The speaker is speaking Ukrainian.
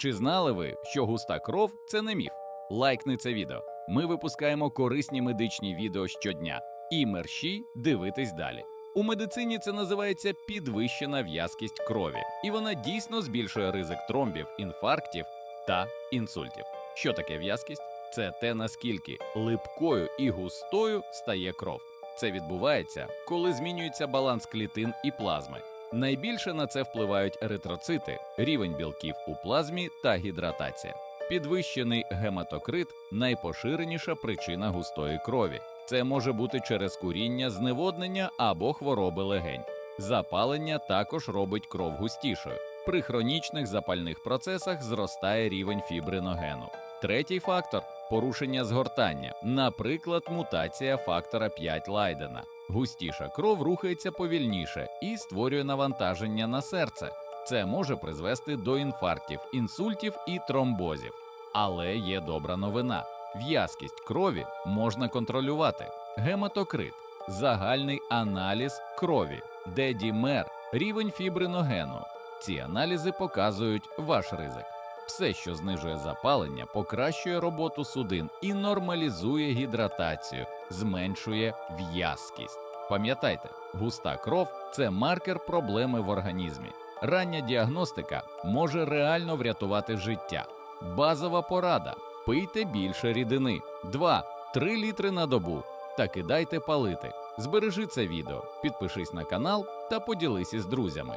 Чи знали ви, що густа кров це не міф? Лайкни це відео. Ми випускаємо корисні медичні відео щодня. І мерщій дивитись далі. У медицині це називається підвищена в'язкість крові, і вона дійсно збільшує ризик тромбів, інфарктів та інсультів. Що таке в'язкість? Це те, наскільки липкою і густою стає кров. Це відбувається, коли змінюється баланс клітин і плазми. Найбільше на це впливають еритроцити, рівень білків у плазмі та гідратація. Підвищений гематокрит найпоширеніша причина густої крові. Це може бути через куріння, зневоднення або хвороби легень. Запалення також робить кров густішою. При хронічних запальних процесах зростає рівень фібриногену. Третій фактор порушення згортання, наприклад, мутація фактора 5 Лайдена. Густіша кров рухається повільніше і створює навантаження на серце. Це може призвести до інфарктів, інсультів і тромбозів. Але є добра новина: в'язкість крові можна контролювати. Гематокрит, загальний аналіз крові, дедімер, рівень фібриногену. Ці аналізи показують ваш ризик. Все, що знижує запалення, покращує роботу судин і нормалізує гідратацію, зменшує в'язкість. Пам'ятайте, густа кров це маркер проблеми в організмі. Рання діагностика може реально врятувати життя. Базова порада: пийте більше рідини 2-3 літри на добу та кидайте палити. Збережи це відео, підпишись на канал та поділись із друзями.